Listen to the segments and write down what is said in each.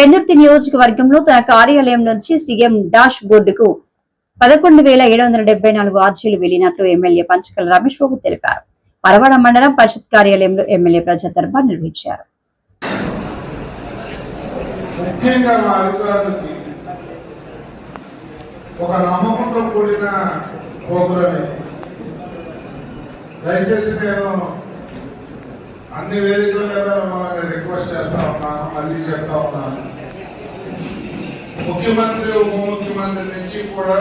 పెందుర్తి నియోజకవర్గంలో తన కార్యాలయం నుంచి సీఎం డాష్ బోర్డుకు పదకొండు వేల ఏడు వందల డెబ్బై నాలుగు ఆర్జీలు వెళ్ళినట్లు ఎమ్మెల్యే పంచకల రమేష్ బాబు తెలిపారు. పరవాడ మండలం పరిషత్ కార్యాలయంలో ఎమ్మెల్యే ప్రజా దర్బార్ నిర్వహించారు. ముఖ్యంగా మా అధికారులకి ఒక నమ్మకంతో కూడిన ప్రోగ్రాం ఇది. దయచేసి నేను అన్ని వేదికల మీద మనల్ని రిక్వెస్ట్ చేస్తా ఉన్నా. మళ్ళీ చెప్తా ఉన్నాను. ముఖ్యమంత్రి ఉప ముఖ్యమంత్రి నుంచి కూడా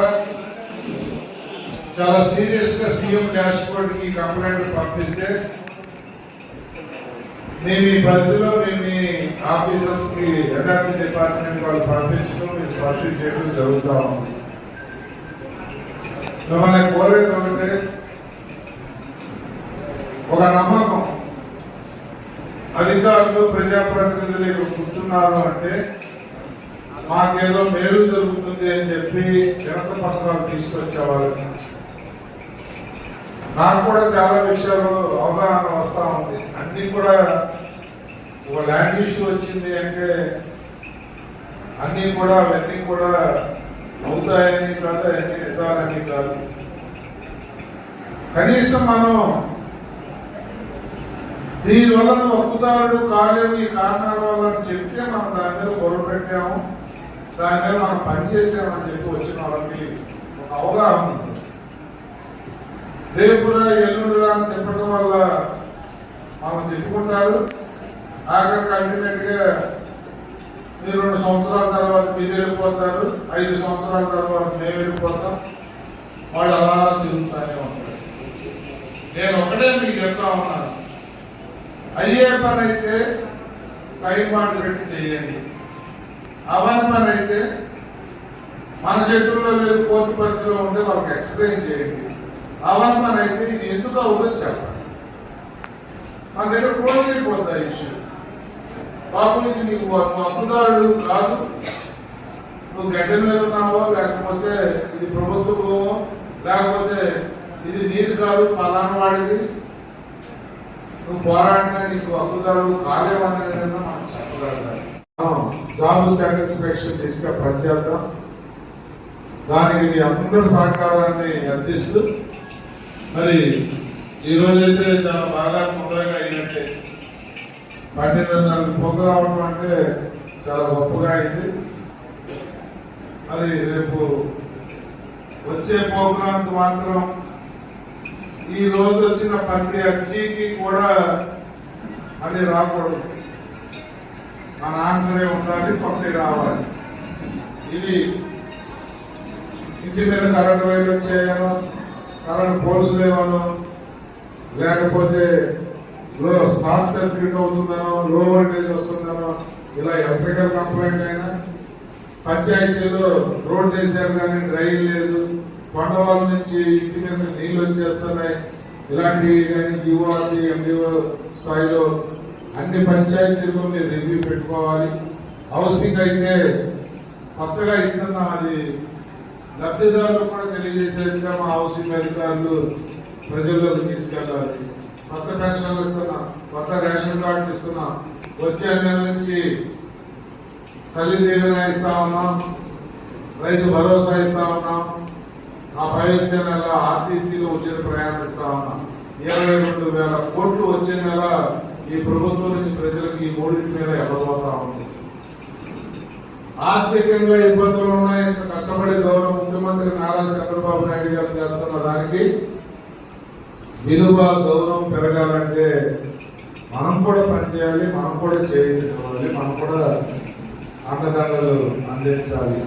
చాలా సీరియస్గా సీఎం డాష్ బోర్డ్కి కంప్లైంట్ పంపిస్తే నేను ఈ పరిధిలో మేము మీ ఆఫీసర్స్కి ఎన్ఆర్టీ డిపార్ట్మెంట్ వాళ్ళు పంపించడం మీరు పర్సూ చేయడం జరుగుతూ ఉంది. మిమ్మల్ని కోరేది ఒకటే ఒక నమ్మకం అధికారులు ప్రజాప్రతినిధులు ఇక్కడ కూర్చున్నారు అంటే మాకేదో మేలు జరుగుతుంది అని చెప్పి జనత పత్రాలు తీసుకొచ్చేవాళ్ళు. నాకు కూడా చాలా విషయాలు అవగాహన వస్తూ ఉంది. అన్ని కూడా ఒక ల్యాండ్ ఇష్యూ వచ్చింది అంటే అన్నీ కూడా అవన్నీ కూడా అవుతాయని కాదు అన్ని నిజాలని కాదు. కనీసం మనం దీనివల్ల నువ్వు ఒప్పుదారుడు కాలేవు ఈ కారణాల వల్ల అని చెప్తే మనం దాని మీద గొడవ పెట్టాము. దాని మీద మనం పనిచేసామని చెప్పి వచ్చిన వాళ్ళకి ఒక అవగాహన ఉంది. రేపురా ఎల్లుండిరా అని తిప్పడం వల్ల మనం తెచ్చుకుంటారు ఆఖరికి అల్టిమేట్గా మీరు రెండు సంవత్సరాల తర్వాత మీరు వెళ్ళిపోతారు. ఐదు సంవత్సరాల తర్వాత మేము వెళ్ళిపోతాం. వాళ్ళు అలా తిరుగుతానే ఉంటారు. నేను ఒకటే మీకు చెప్తా ఉన్నాను. అయ్యే పని అయితే టైం పెట్టి చేయండి. అవని పని అయితే మన చేతుల్లో లేదు కోర్టు పరిధిలో ఉంటే వాళ్ళకి ఎక్స్ప్లెయిన్ చేయండి. అవని పని అయితే ఇది ఎందుకు అవుతుందో చెప్పండి. మన దగ్గర క్లోజ్ అయిపోతాయి ఇష్యూ బాబు ఇది నీకు అప్పుదారుడు కాదు. నువ్వు గడ్డ మీద ఉన్నావో? లేకపోతే ఇది ప్రభుత్వమో? లేకపోతే ఇది నీది కాదు పలానా వాడిది? నువ్వు పోరాడినా నీకు హక్కుదారులు కాలేవనేది మనం చెప్పగలగాలి జాబ్ సాటిస్ఫాక్షన్ దిశగా పనిచేద్దాం దానికి మీ అందరి సహకారాన్ని అందిస్తూ మరి ఈ రోజైతే చాలా బాగా తొందరగా అయినట్టే. పన్నెండున్నరకు పొగ రావడం అంటే చాలా గొప్పగా అయింది. మరి రేపు వచ్చే ప్రోగ్రాంకి మాత్రం ఈ రోజు వచ్చిన ప్రతి అర్జీకి కూడా అది రాకూడదు. మన ఆన్సరే ఉండాలి పంపి రావాలి. ఇది ఇంటి మీద కరెంట్ వైర్లు వచ్చేయను కరెంట్ పోల్స్ లేవను లేకపోతే లో షార్ట్ సర్క్యూట్ అవుతుందనో లో వోల్టేజ్ వస్తుందనో ఇలా ఎలక్ట్రికల్ కంప్లైంట్ అయినా పంచాయతీలో రోడ్ వేసారు కానీ డ్రైన్ లేదు కొండవాళ్ళ నుంచి ఇంటి మీద నీళ్ళు వచ్చేస్తున్నాయి. ఇలాంటివి కానీ యువతి ఎండిఓ స్థాయిలో అన్ని పంచాయతీల్లో మీరు రివ్యూ పెట్టుకోవాలి. హౌసింగ్ అయితే కొత్తగా ఇస్తున్నాం అది. లబ్ధిదారులు కూడా తెలియజేసేట్టుగా మా హౌసింగ్ అధికారులు ప్రజల్లోకి తీసుకెళ్ళాలి. కొత్త పెన్షన్లు ఇస్తున్నాం కొత్త రేషన్ కార్డులు ఇస్తున్నాం. వచ్చే నెల నుంచి తల్లి దీవెన ఇస్తా ఉన్నాం. రైతు భరోసా ఇస్తా ఉన్నాం. ఆ పై వచ్చే నెల ఆర్టీసీలో ఉచిత ప్రయాణం ఇస్తా ఉన్నాం. ఇరవై రెండు వేల కోట్లు వచ్చే నెల ఈ ప్రభుత్వం నుంచి ప్రజలకు ఈ మూడింటి మీద ఎవ్వబోతా ఉంది. ఆర్థికంగా ఇబ్బందులు ఉన్నాయి కష్టపడి గౌరవ ముఖ్యమంత్రి నారా చంద్రబాబు నాయుడు గారు చేస్తున్న దానికి విలువ గౌరవం పెరగాలంటే మనం కూడా పనిచేయాలి మనం కూడా చేయాలి మనం కూడా అండదండలు అందించాలి.